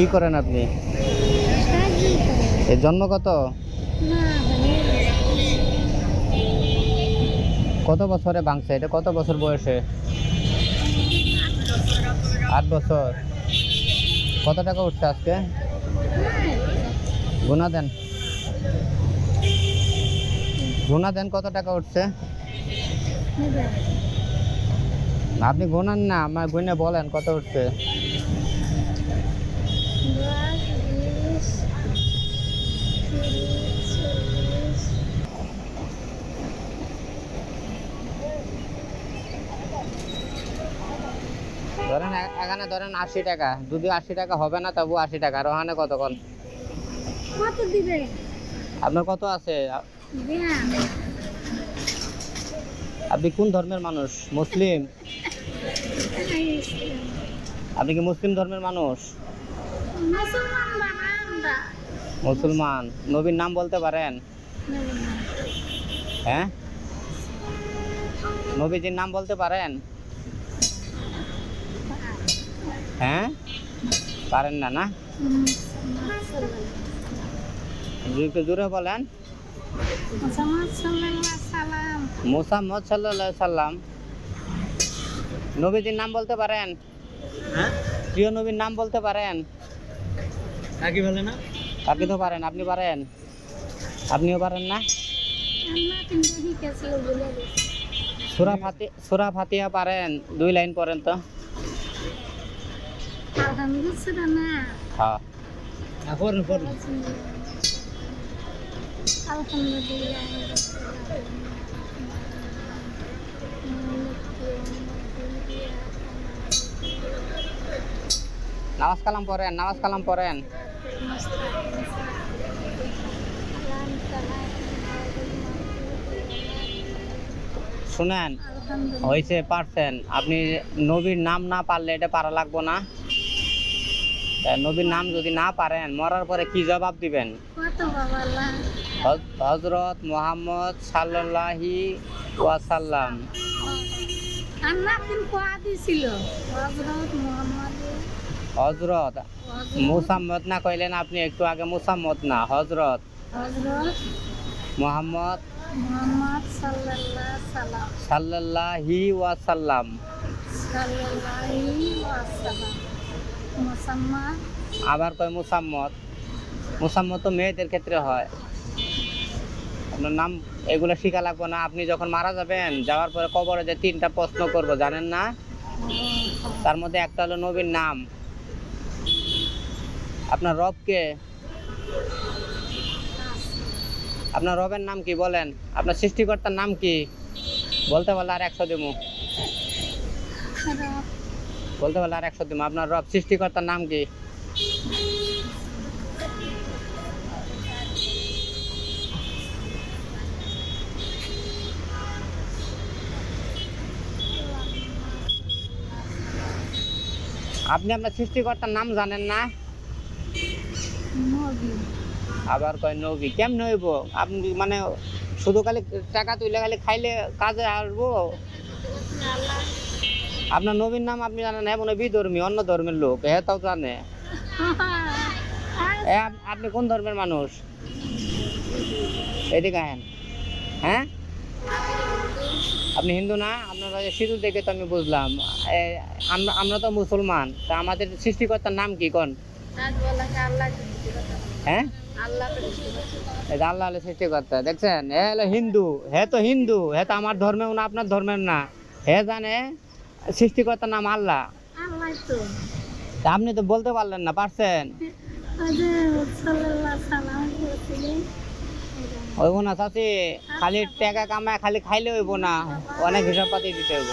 কি করেন আপনি? এর জন্ম কত? কত বছরে ভাঙছে? এটা কত বছর বয়সে? আট বছর। কত টাকা উঠছে আজকে? গুনা দেন। গুনা দেন কত টাকা উঠছে? আপনি গুনান না, আমার গুনে বলেন কত উঠছে? ধরেন এখানে ধরেন আশি টাকা। যদি আশি টাকা হবে না তবু আশি টাকা। আর ওখানে কতক্ষণ? কত দিবে? আপনার কত আছে? আপনি কোন ধর্মের মানুষ? মুসলিম? আপনি কি মুসলিম ধর্মের মানুষ? মুসলমান নবীর নাম বলতে পারেন? হ্যাঁ? নবীজির নাম বলতে পারেন? হ্যাঁ? পারেন না না? একটু জোরে বলেন। মোসাম্মদ সাল্লাহ সাল্লাম। নবীজির নাম বলতে পারেন? হ্যাঁ? প্রিয় নবীর নাম বলতে পারেন? কাকি বলে না? আপনি তো পারেন আপনি পারেন। আপনিও পারেন না। সুরা ফাতি সুরা ফাতিহা পারেন দুই লাইন পড়েন তো। হ্যাঁ হ্যাঁ পড়ুন পড়ুন। নামাজ কালাম পড়েন নামাজ কালাম পড়েন। শুনেন, হয়েছে পারছেন। আপনি নবীর নাম না পারলে এটা পারা লাগবো না। নবীর নাম যদি না পারেন, মরার পরে কি জবাব দিবেন? হজরত মোহাম্মদ সাল্লাহি ওয়াসাল্লাম। হজরত মোহাম্মদ হজরত মুসাম্মদ না কইলেন আপনি একটু আগে মুসাম্মদ না হজরত। মোহাম্মদ সাল্লাহি ওয়াসাল্লাম। আবার কয় মুসাম্মদ? মুসাম্মদ তো মেয়েদের ক্ষেত্রে হয়। আপনার নাম এগুলো শিখা লাগবে না। আপনি যখন মারা যাবেন যাওয়ার পরে কবরে যে তিনটা প্রশ্ন করব জানেন না? তার মধ্যে একটা হলো নবীর নাম। আপনার রবকে আপনার রবের নাম কি বলেন? আপনার সৃষ্টিকর্তার নাম কি? বলতে পারলে আর একশো দিমু। বলতে পারলে আর একশো দিমু। আপনার রব সৃষ্টিকর্তার নাম কি? আপনি আপনার সৃষ্টিকর্তার নাম জানেন না? আবার কয় নবী? কেমন হইব? আপনি মানে শুধু খালি টাকা তুলে খালি খাইলে কাজে আসব? আপনার নবীর নাম আপনি জানেন হ্যাঁ মনে বিধর্মী অন্য ধর্মের লোক হ্যাঁ তাও জানে। আপনি কোন ধর্মের মানুষ? এদিকে আহেন। হ্যাঁ? আপনি হিন্দু না? আপনারা সিঁদুর দেখে তো আমি বুঝলাম। আমরা তো মুসলমান তা আমাদের সৃষ্টিকর্তার নাম কি কোন? হ্যাঁ? আল্লাহ আল্লাহ দেখছেন? এ হলো হিন্দু, হে তো হিন্দু, হে তো আমার ধর্মেও না, আপনার ধর্মের না। হে জানে সৃষ্টিকর্তার নাম আল্লাহ। আপনি তো বলতে পারলেন না, পারছেন? হইব না চাচি, খালি টাকা কামায় খালি খাইলে হইব না, অনেক হিসাব পাতি দিতে হইব।